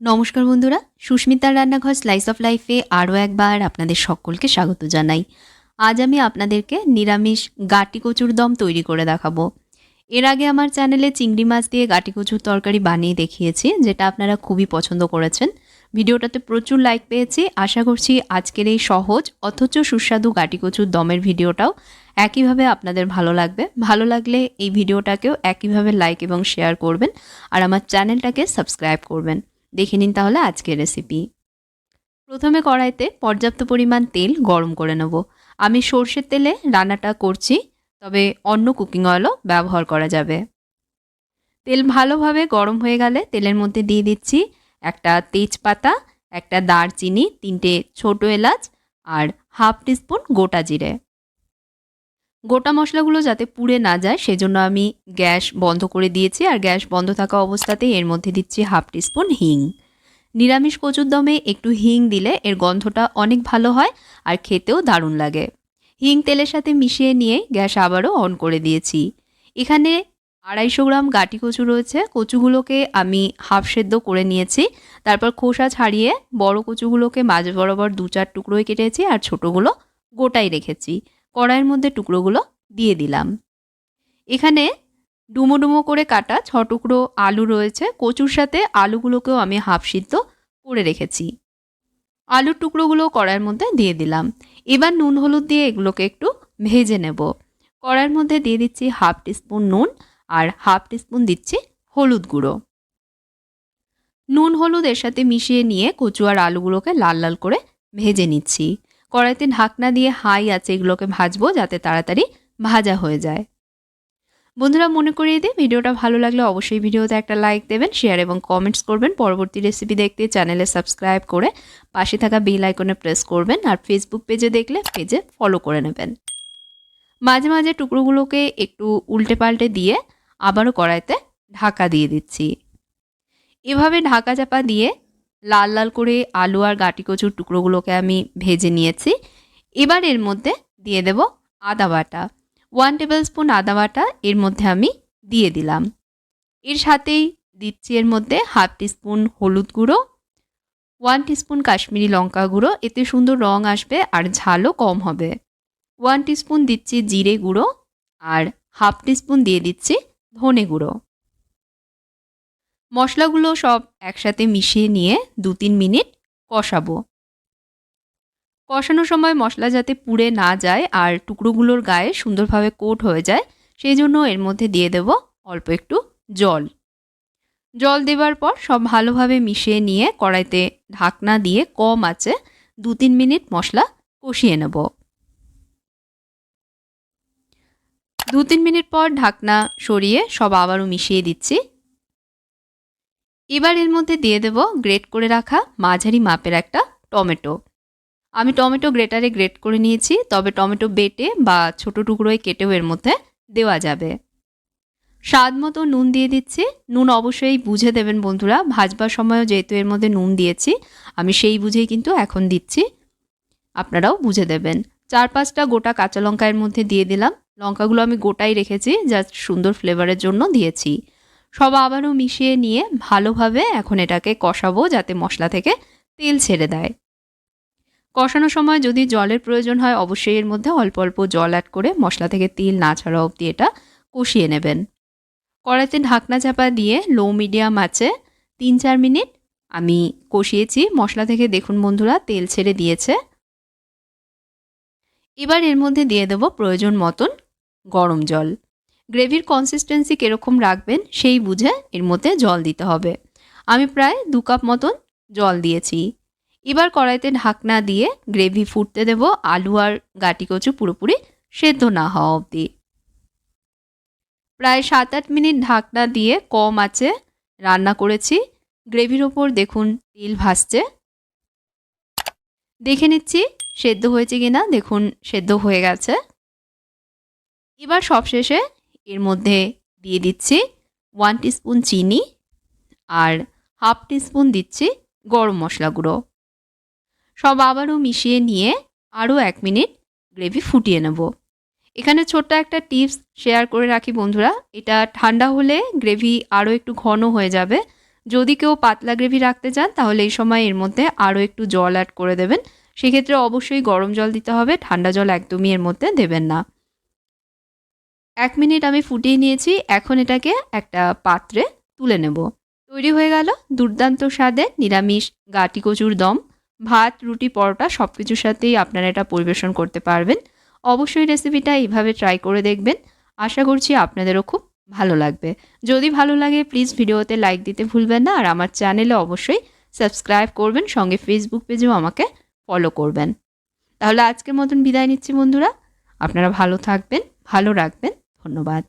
নমস্কার বন্ধুরা, সুস্মিতার রান্নাঘর স্লাইস অফ লাইফে আরও একবার আপনাদের সকলকে স্বাগত জানাই। আজ আমি আপনাদেরকে নিরামিষ গাটি কচুর দম তৈরি করে দেখাবো। এর আগে আমার চ্যানেলে চিংড়ি মাছ দিয়ে গাটি কচুর তরকারি বানিয়ে দেখিয়েছি, যেটা আপনারা খুবই পছন্দ করেছেন। ভিডিওটাতে প্রচুর লাইক পেয়েছি, আশা করছি আজকের এই সহজ অথচ সুস্বাদু গাটি কচুর দমের ভিডিওটাও একইভাবে আপনাদের ভালো লাগবে। ভালো লাগলে এই ভিডিওটাকেও একইভাবে লাইক এবং শেয়ার করবেন, আর আমার চ্যানেলটাকে সাবস্ক্রাইব করবেন। দেখে নিন তাহলে আজকের রেসিপি প্রথমে কড়াইতে পর্যাপ্ত পরিমাণ তেল গরম করে নেব। আমি সর্ষের তেলে রান্নাটা করছি, তবে অন্য কুকিং অয়েলও ব্যবহার করা যাবে। তেল ভালোভাবে গরম হয়ে গেলে তেলের মধ্যে দিয়ে দিচ্ছি একটা তেজপাতা, একটা দারচিনি, তিনটে ছোট এলাচ আর হাফ টিস্পুন গোটা জিরে। গোটা মশলাগুলো যাতে পুড়ে না যায়, সেজন্য আমি গ্যাস বন্ধ করে দিয়েছি। আর গ্যাস বন্ধ থাকা অবস্থাতেই এর মধ্যে দিচ্ছি হাফ টিস্পুন হিং। নিরামিষ কচুর দমে একটু হিং দিলে এর গন্ধটা অনেক ভালো হয় আর খেতেও দারুণ লাগে। হিং তেলের সাথে মিশিয়ে নিয়ে গ্যাস আবারও অন করে দিয়েছি। এখানে আড়াইশো গ্রাম গাটি কচু রয়েছে। কচুগুলোকে আমি হাফ সেদ্ধ করে নিয়েছি। তারপর খোসা ছাড়িয়ে বড় কচুগুলোকে মাঝ বরাবর দু চার টুকরোয় কেটেছি আর ছোটোগুলো গোটাই রেখেছি। কড়াইয়ের মধ্যে টুকরোগুলো দিয়ে দিলাম। এখানে ডুমো ডুমো করে কাটা ছ টুকরো আলু রয়েছে। কচুর সাথে আলুগুলোকেও আমি হাফ সিদ্ধ করে রেখেছি। আলুর টুকরোগুলো কড়াইয়ের মধ্যে দিয়ে দিলাম। এবার নুন হলুদ দিয়ে এগুলোকে একটু ভেজে নেব। কড়াইয়ের মধ্যে দিয়ে দিচ্ছি হাফ টিস্পুন নুন আর হাফ টিস্পুন দিচ্ছি হলুদ গুঁড়ো। নুন হলুদ এর সাথে মিশিয়ে নিয়ে কচু আর আলুগুলোকে লাল লাল করে ভেজে নিচ্ছি। কড়াইতে ঢাকনা দিয়ে হাই আছে এগুলোকে ভাজবো যাতে তাড়াতাড়ি ভাজা হয়ে যায়। বন্ধুরা মনে করিয়ে দিই ভিডিওটা ভালো লাগলে অবশ্যই ভিডিওতে একটা লাইক দেবেন, শেয়ার এবং কমেন্টস করবেন। পরবর্তী রেসিপি দেখতে চ্যানেলে সাবস্ক্রাইব করে পাশে থাকা বেল আইকনে প্রেস করবেন আর ফেসবুক পেজে দেখলে পেজে ফলো করে নেবেন। মাঝে মাঝে টুকরোগুলোকে একটু উল্টে পাল্টে দিয়ে আবারও কড়াইতে ঢাকা দিয়ে দিচ্ছি। এভাবে ঢাকা চাপা দিয়ে লাল লাল করে আলু আর গাটি কচুর টুকরোগুলোকে আমি ভেজে নিয়েছি। এবার এর মধ্যে দিয়ে দেব আদা বাটা। ওয়ান টেবিল স্পুন আদা বাটা এর মধ্যে আমি দিয়ে দিলাম। এর সাথেই দিচ্ছি এর মধ্যে হাফ টিস্পুন হলুদ গুঁড়ো, ওয়ান টিস্পুন কাশ্মীরি লঙ্কা গুঁড়ো, এতে সুন্দর রং আসবে আর ঝালও কম হবে। ওয়ান টিস্পুন দিচ্ছি জিরে গুঁড়ো আর হাফ টিস্পুন দিয়ে দিচ্ছি ধনে গুঁড়ো। মশলাগুলো সব একসাথে মিশিয়ে নিয়ে দু তিন মিনিট কষাবো। কষানোর সময় মশলা যাতে পুড়ে না যায় আর টুকরোগুলোর গায়ে সুন্দরভাবে কোট হয়ে যায়, সেই জন্য এর মধ্যে দিয়ে দেব অল্প একটু জল। জল দেবার পর সব ভালোভাবে মিশিয়ে নিয়ে কড়াইতে ঢাকনা দিয়ে কম আছে দু তিন মিনিট মশলা কষিয়ে নেব। দু তিন মিনিট পর ঢাকনা সরিয়ে সব আবারও মিশিয়ে দিচ্ছি। এবার এর মধ্যে দিয়ে দেব গ্রেট করে রাখা মাঝারি মাপের একটা টমেটো। আমি টমেটো গ্রেটারে গ্রেট করে নিয়েছি, তবে টমেটো বেটে বা ছোট টুকরোয় কেটেও এর মধ্যে দেওয়া যাবে। স্বাদ মতো নুন দিয়ে দিচ্ছি। নুন অবশ্যই বুঝে দেবেন বন্ধুরা, ভাজবার সময়ও যেহেতু এর মধ্যে নুন দিয়েছি, আমি সেই বুঝেই কিন্তু এখন দিচ্ছি। আপনারাও বুঝে দেবেন। চার পাঁচটা গোটা কাঁচা লঙ্কা এর মধ্যে দিয়ে দিলাম। লঙ্কাগুলো আমি গোটাই রেখেছি, জাস্ট সুন্দর ফ্লেভারের জন্য দিয়েছি। সব আবারও মিশিয়ে নিয়ে ভালোভাবে এখন এটাকে কষাবো যাতে মশলা থেকে তেল ছেড়ে দেয়। কষানোর সময় যদি জলের প্রয়োজন হয়, অবশ্যই এর মধ্যে অল্প অল্প জল অ্যাড করে মশলা থেকে তেল না ছাড়া অবধি এটা কষিয়ে নেবেন। কড়াইতে ঢাকনা চাপা দিয়ে লো মিডিয়াম আছে, তিন চার মিনিট আমি কষিয়েছি। মশলা থেকে দেখুন বন্ধুরা, তেল ছেড়ে দিয়েছে। এবার এর মধ্যে দিয়ে দেব প্রয়োজন মতন গরম জল। গ্রেভির কনসিস্টেন্সি কীরকম রাখবেন, সেই বুঝে এর মধ্যে জল দিতে হবে। আমি প্রায় দু কাপ মতন জল দিয়েছি। এবার কড়াইতে ঢাকনা দিয়ে গ্রেভি ফুটতে দেব, আলু আর গাটি কচু পুরোপুরি সেদ্ধ না হওয়া অবধি। প্রায় সাত আট মিনিট ঢাকনা দিয়ে কম আছে রান্না করেছি। গ্রেভির ওপর দেখুন, তেল ভাসছে। দেখে নিচ্ছি সেদ্ধ হয়েছে কিনা, দেখুন, সেদ্ধ হয়ে গেছে। এবার সবশেষে এর মধ্যে দিয়ে দিচ্ছি ওয়ান টিস্পুন চিনি আর হাফ টিস্পুন দিচ্ছি গরম মশলা গুঁড়ো। সব আবারও মিশিয়ে নিয়ে আরও এক মিনিট গ্রেভি ফুটিয়ে নেব। এখানে ছোট্ট একটা টিপস শেয়ার করে রাখি বন্ধুরা, এটা ঠান্ডা হলে গ্রেভি আরও একটু ঘন হয়ে যাবে। যদি কেউ পাতলা গ্রেভি রাখতে চান, তাহলে এই সময় এর মধ্যে আরও একটু জল অ্যাড করে দেবেন। সেক্ষেত্রে অবশ্যই গরম জল দিতে হবে, ঠান্ডা জল একদমই এর মধ্যে দেবেন না। এক মিনিট আমি ফুটিয়ে নিয়েছি, এখন এটাকে একটা পাত্রে তুলে নেব। তৈরি হয়ে গেল দুর্দান্ত স্বাদে নিরামিষ গাটি কচুর দম, ভাত, রুটি, পরোটা সব কিছুর সাথেই আপনারা এটা পরিবেশন করতে পারবেন। অবশ্যই রেসিপিটা এইভাবে ট্রাই করে দেখবেন। আশা করছি আপনাদেরও খুব ভালো লাগবে। যদি ভালো লাগে প্লিজ ভিডিওতে লাইক দিতে ভুলবেন না, আর আমার চ্যানেলে অবশ্যই সাবস্ক্রাইব করবেন, সঙ্গে ফেসবুক পেজেও আমাকে ফলো করবেন। তাহলে আজকের মতন বিদায় নিচ্ছি বন্ধুরা। আপনারা ভালো থাকবেন, ভালো রাখবেন। ধন্যবাদ।